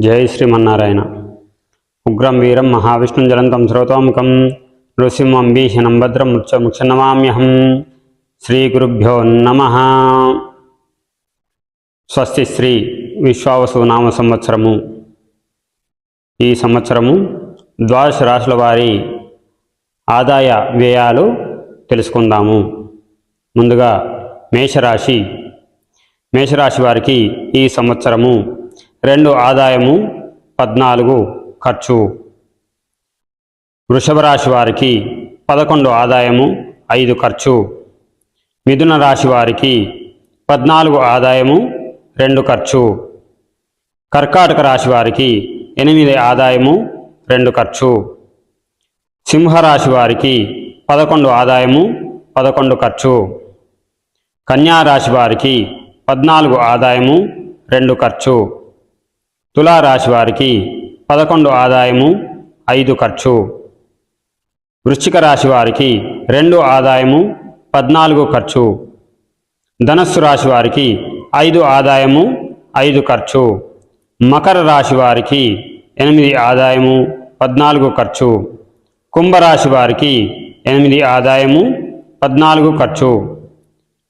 జై శ్రీమన్నారాయణ. ఉగ్రం వీరం మహావిష్ణుం జలంతం శ్రోతోముఖం. నృసింహం భీషణం భద్రం ముక్షనమామ్యహం శ్రీగురుభ్యో నమ. స్వస్తి శ్రీ విశ్వావసు నామ సంవత్సరము. ఈ సంవత్సరము ద్వాదశ రాశుల వారి ఆదాయ వ్యయాలు తెలుసుకుందాము. ముందుగా మేషరాశి. మేషరాశి వారికి ఈ సంవత్సరము రెండు ఆదాయము పద్నాలుగు ఖర్చు. వృషభ రాశి వారికి పదకొండు ఆదాయము ఐదు ఖర్చు. మిథున రాశి వారికి పద్నాలుగు ఆదాయము రెండు ఖర్చు. కర్కాటక రాశి వారికి ఎనిమిది ఆదాయము రెండు ఖర్చు. సింహరాశి వారికి పదకొండు ఆదాయము పదకొండు ఖర్చు. కన్యా రాశి వారికి పద్నాలుగు ఆదాయము రెండు ఖర్చు. తులారాశి వారికి పదకొండు ఆదాయము ఐదు ఖర్చు. వృశ్చిక రాశి వారికి రెండు ఆదాయము పద్నాలుగు ఖర్చు. ధనస్సు రాశి వారికి ఐదు ఆదాయము ఐదు ఖర్చు. మకర రాశి వారికి ఎనిమిది ఆదాయము పద్నాలుగు ఖర్చు. కుంభరాశి వారికి ఎనిమిది ఆదాయము పద్నాలుగు ఖర్చు.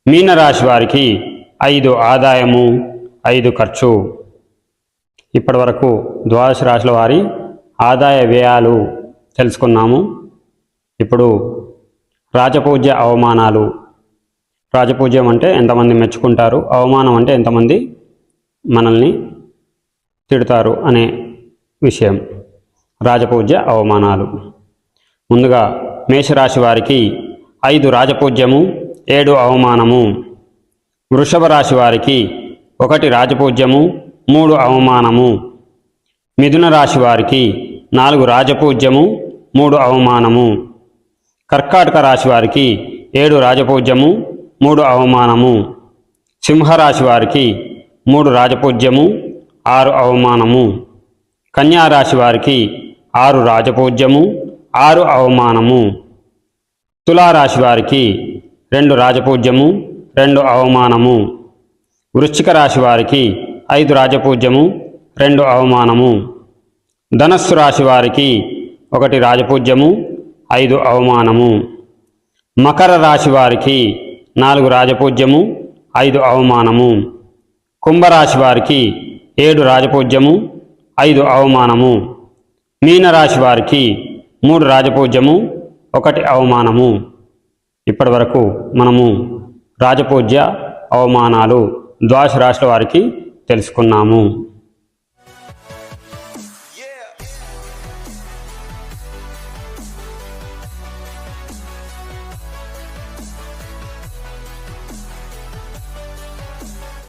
మీనరాశి వారికి ఐదు ఆదాయము ఐదు ఖర్చు. ఇప్పటి వరకు ద్వాదశ రాశుల వారి ఆదాయ వ్యయాలు తెలుసుకున్నాము. ఇప్పుడు రాజపూజ్య అవమానాలు. రాజపూజ్యం అంటే ఎంతమంది మెచ్చుకుంటారు? అవమానం అంటే ఎంతమంది మనల్ని తిడతారు అనే విషయం. రాజపూజ్య అవమానాలు. ముందుగా మేషరాశి వారికి ఐదు రాజపూజ్యము ఏడు అవమానము. వృషభ రాశి వారికి ఒకటి రాజపూజ్యము మూడు అవమానము. మిథున రాశి వారికి నాలుగు రాజపూజ్యము మూడు అవమానము. కర్కాటక రాశి వారికి ఏడు రాజపూజ్యము మూడు అవమానము. సింహరాశి వారికి మూడు రాజపూజ్యము ఆరు అవమానము. కన్యా రాశి వారికి ఆరు రాజపూజ్యము ఆరు అవమానము. తులారాశి వారికి రెండు రాజపూజ్యము రెండు అవమానము. వృశ్చిక రాశి వారికి ఐదు రాజపూజ్యము రెండు అవమానము. ధనస్సు రాశి వారికి ఒకటి రాజపూజ్యము ఐదు అవమానము. మకర రాశి వారికి నాలుగు రాజపూజ్యము ఐదు అవమానము. కుంభరాశి వారికి ఏడు రాజపూజ్యము ఐదు అవమానము. మీనరాశి వారికి మూడు రాజపూజ్యము ఒకటి అవమానము. ఇప్పటి వరకు మనము రాజపూజ్య అవమానాలు ద్వాదశ రాశుల వారికి తెలుసుకున్నాము.